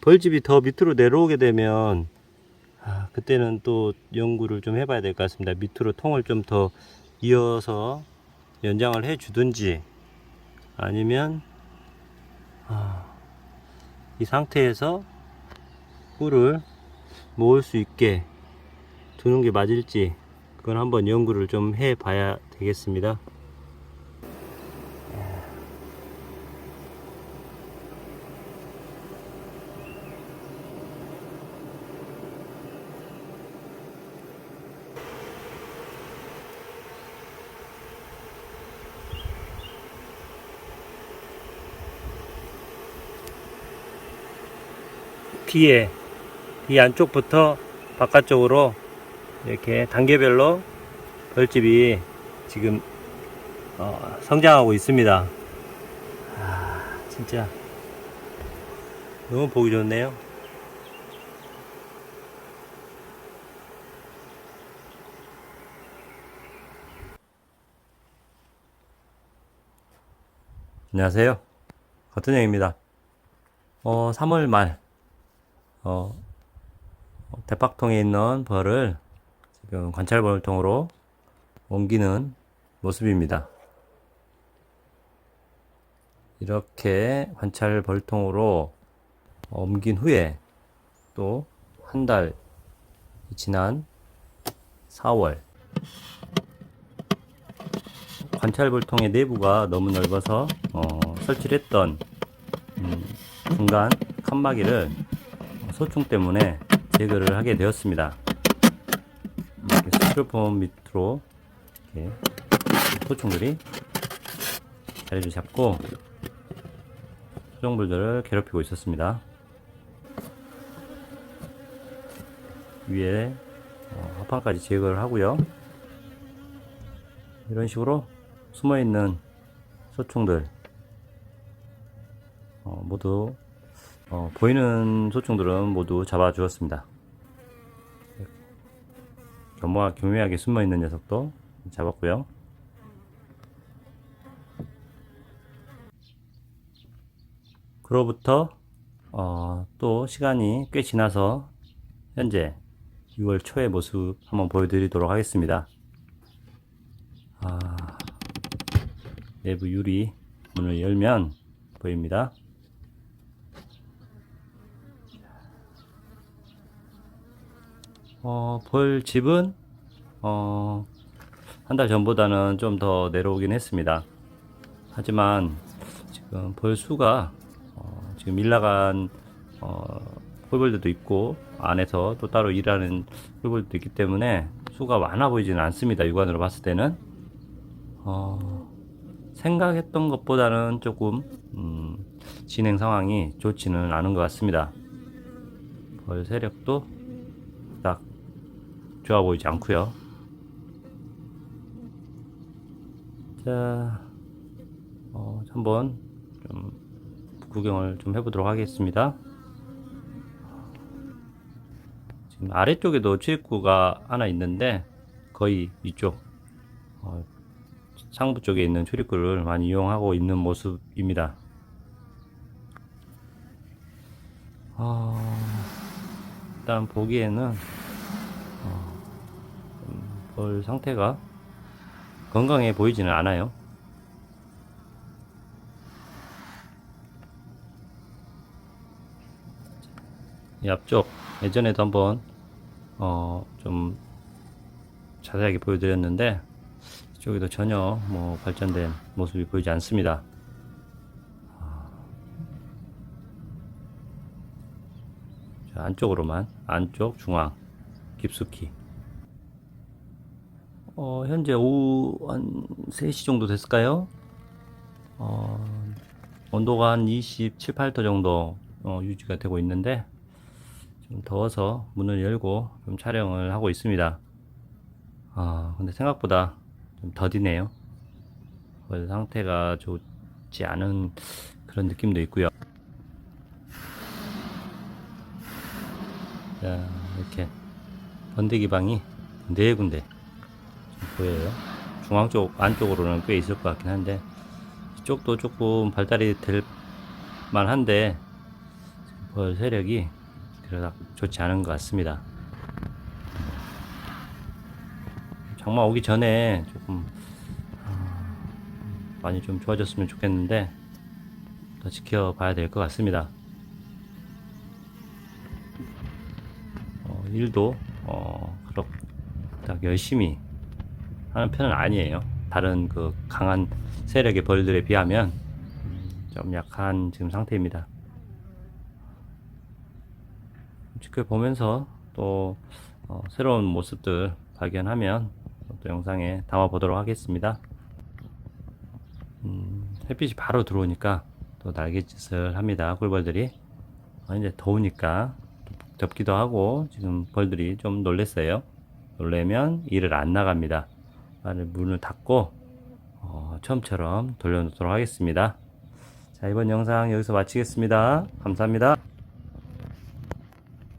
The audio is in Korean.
벌집이 더 밑으로 내려오게 되면 아, 그때는 또 연구를 좀 해봐야 될 것 같습니다. 밑으로 통을 좀 더 이어서 연장을 해 주든지 아니면 아, 이 상태에서 꿀을 모을 수 있게 두는 게 맞을지 그건 한번 연구를 좀 해 봐야 되겠습니다. 뒤에 이 안쪽부터 바깥쪽으로 이렇게 단계별로 벌집이 지금 어, 성장하고 있습니다. 아, 진짜 너무 보기 좋네요. 안녕하세요. 거뜬형입니다. 어, 3월 말 어, 대박통에 있는 벌을 지금 관찰벌통으로 옮기는 모습입니다. 이렇게 관찰 벌통으로 옮긴 후에 또 한 달 지난 4월 관찰 벌통의 내부가 너무 넓어서 어, 설치를 했던 음, 중간 칸막이를 소충 때문에 제거를 하게 되었습니다. 이렇게 스티로폼 밑으로 이렇게 소충들이 자리를 잡고 소정불들을 괴롭히고 있었습니다. 위에 어, 합판까지 제거를 하고요. 이런 식으로 숨어있는 소충들 어, 모두 어, 보이는 소충들은 모두 잡아 주었습니다. 교묘하, 교묘하게 숨어 있는 녀석도 잡았고요. 그로부터 어, 또 시간이 꽤 지나서 현재 6월 초의 모습 한번 보여드리도록 하겠습니다. 아, 내부 유리 문을 열면 보입니다. 어, 벌 집은 어, 한 달 전보다는 좀 더 내려오긴 했습니다. 하지만 지금 벌 수가 어, 지금 일 나간 어, 꿀벌들도 있고 안에서 또 따로 일하는 꿀벌도 있기 때문에 수가 많아 보이지는 않습니다. 육안으로 봤을 때는 어, 생각했던 것보다는 조금 음, 진행 상황이 좋지는 않은 것 같습니다. 벌 세력도 딱 좋아 보이지 않고요. 자, 어, 한번 좀 구경을 좀 해보도록 하겠습니다. 지금 아래쪽에도 출입구가 하나 있는데 거의 이쪽 어, 상부 쪽에 있는 출입구를 많이 이용하고 있는 모습입니다. 어, 일단 보기에는 어, 음, 벌 상태가 건강해 보이지는 않아요. 이 앞쪽 예전에도 한번 어, 좀 자세하게 보여드렸는데 이쪽에도 전혀 뭐 발전된 모습이 보이지 않습니다. 자, 안쪽으로만 안쪽 중앙 깊숙이 어, 현재 오후 한 3시 정도 됐을까요? 어, 온도가 한 27, 8도 정도 어, 유지가 되고 있는데 좀 더워서 문을 열고 좀 촬영을 하고 있습니다. 아, 근데 생각보다 좀 더디네요. 벌 상태가 좋지 않은 그런 느낌도 있고요. 자, 이렇게 번데기 방이 네 군데 좀 보여요. 중앙 쪽 안쪽으로는 꽤 있을 것 같긴 한데 이쪽도 조금 발달이 될 만한데 벌 세력이 그러다 좋지 않은 것 같습니다. 장마 오기 전에 조금 아, 많이 좀 좋아졌으면 좋겠는데 더 지켜봐야 될 것 같습니다. 어, 일도 어, 그렇게 열심히 하는 편은 아니에요. 다른 그 강한 세력의 벌들에 비하면 좀 약한 지금 상태입니다. 지켜보면서 또 어, 새로운 모습들 발견하면 또 영상에 담아 보도록 하겠습니다. 음, 햇빛이 바로 들어오니까 또 날갯짓을 합니다. 꿀벌들이 어, 이제 더우니까 덥기도 하고 지금 벌들이 좀 놀랬어요. 놀래면 이를 안 나갑니다. 말을 문을 닫고 어, 처음처럼 돌려놓도록 하겠습니다. 자 이번 영상 여기서 마치겠습니다. 감사합니다.